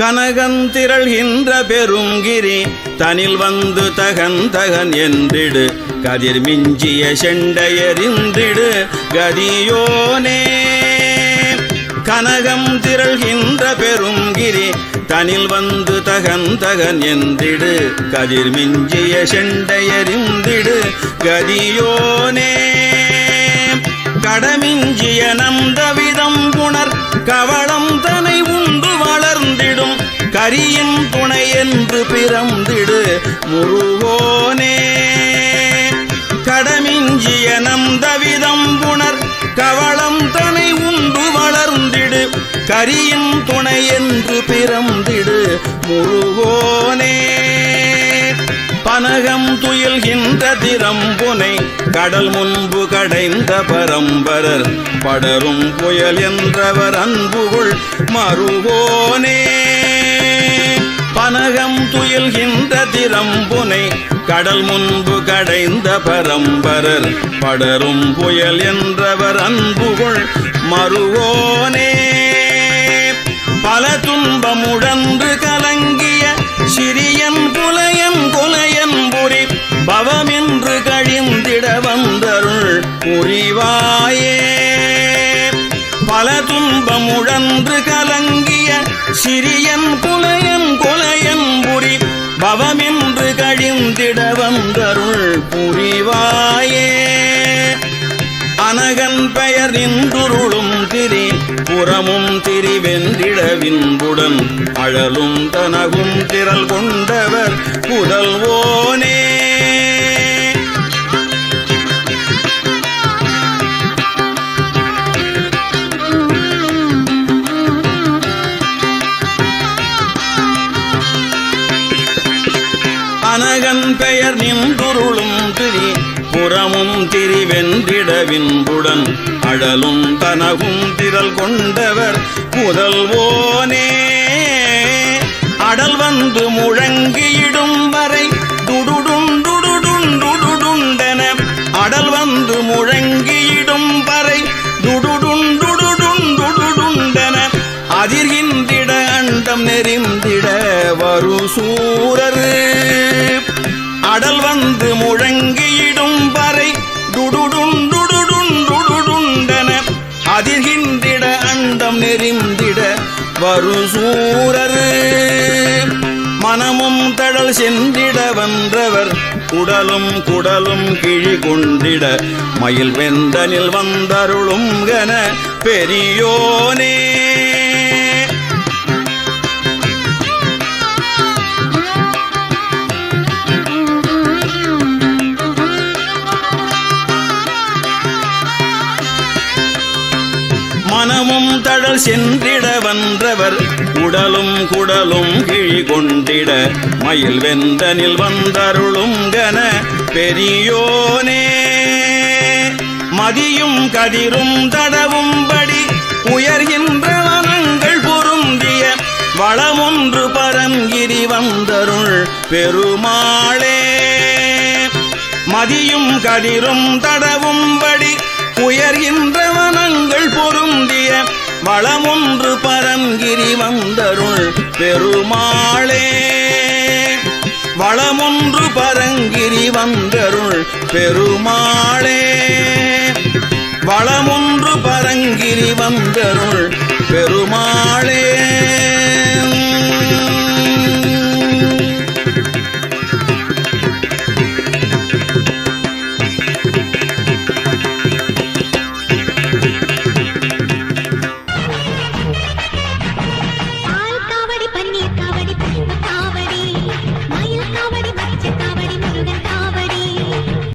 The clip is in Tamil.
கனகந்திரள்கின்ற பெருங்கிரி தனில் வந்து தகன் தகன் என்றிடு. கதிர் மிஞ்சிய செண்டையறிந்திடு. கதியோனே. கனகம் திரள்கின்ற பெருங்கிரி தனில் வந்து தகன் தகன் என்றிடு. கதிர் மிஞ்சிய செண்டையறிந்திடு. கதியோனே. கடமிஞ்சிய நந்தவிதம் புணர் கவளம் அரியின் துணை என்று பிறந்திடு முருகோனே. கடமிஞ்சிய நந்தவிதம் புணர் கவளம் தனை உண்டு வளர்ந்திடு. கரியின் துணை என்று பிறந்திடு முருகோனே. பனகம் துயில்கின்ற திறம்புனை கடல் முன்பு கடைந்த பரம்பரர். படரும் புயல் என்றவர் அன்புகள் மருகோனே. வானகம் துயில்கின்ற திறம்புனை கடல் முன்பு கடைந்த பரம்பரர். படரும் புயல் என்றவர் அன்புகுள் மறுவோனே. பல துன்பமுடன்று கலங்கிய சிறியன் புலையன் கொலையன் புரி பவமென்று கழிந்திட வந்தருள் புரிவாயே. பல துன்பமுழன்று கலங்கிய சிறியன் புலையன் கழிந்திட வந்தருள் புரிவாயே. அனகன் பெயர் நின்றுருளும் திரி புறமும் திரிவென்றிடவின்புடன் அழலும் தனகும் திரள் கொண்டவர் புதல்வோனே. அனகன் பெயர் நின்றுருளும் திரி புறமும் திரிவென்றிடவின்புடன் அழலும் தனகும் திரள் கொண்டவர் முதல்வோனே. அடல் வந்து முழங்கியிடும் வரை துடுடும் துடுடும் துடுடுண்டுடுடுண்டுடுண்டென அடல் வந்து முழங்கியிடும் வரை துடுடும் துடுடும் துடுடுண்டுடுடுண்டுடுண்டென அதிர்கின்றிட அண்டம் நெறிந்திட வரு சூரர். அடல் வந்து முழங்கியிடும் வரை துடுடுண்டுடுடுண்டுடுண்டென அதிர்கின்றிட அண்டம் நெறிந்திட வரு சூரர் மனமும் தடல் சென்றிட வந்தவர் உடலும் குடலும் கிழி கொண்டிட மயில் வெந்தனில் வந்தருளும் கன பெரியோனே. மனமும் தழல் சென்றிட வந்தவர் உடலும் குடலும் கிழி கொண்டிட மயில் வெந்தனில் வந்தருளும் கன பெரியோனே. மதியும் கதிரும் தடவும்படி உயர்கின்ற வனங்கள் பொருந்திய வளமொன்று பரங்கிரி வந்தருள் பெருமாளே. மதியும் கதிரும் தடவும்படி உயர்கின்ற வளமொன்று பரங்கிரி வந்தருள் பெருமாளே. வளமொன்று பரங்கிரி வந்தருள் பெருமாளே. வளமொன்று பரங்கிரி வந்தருள் பெருமாளே.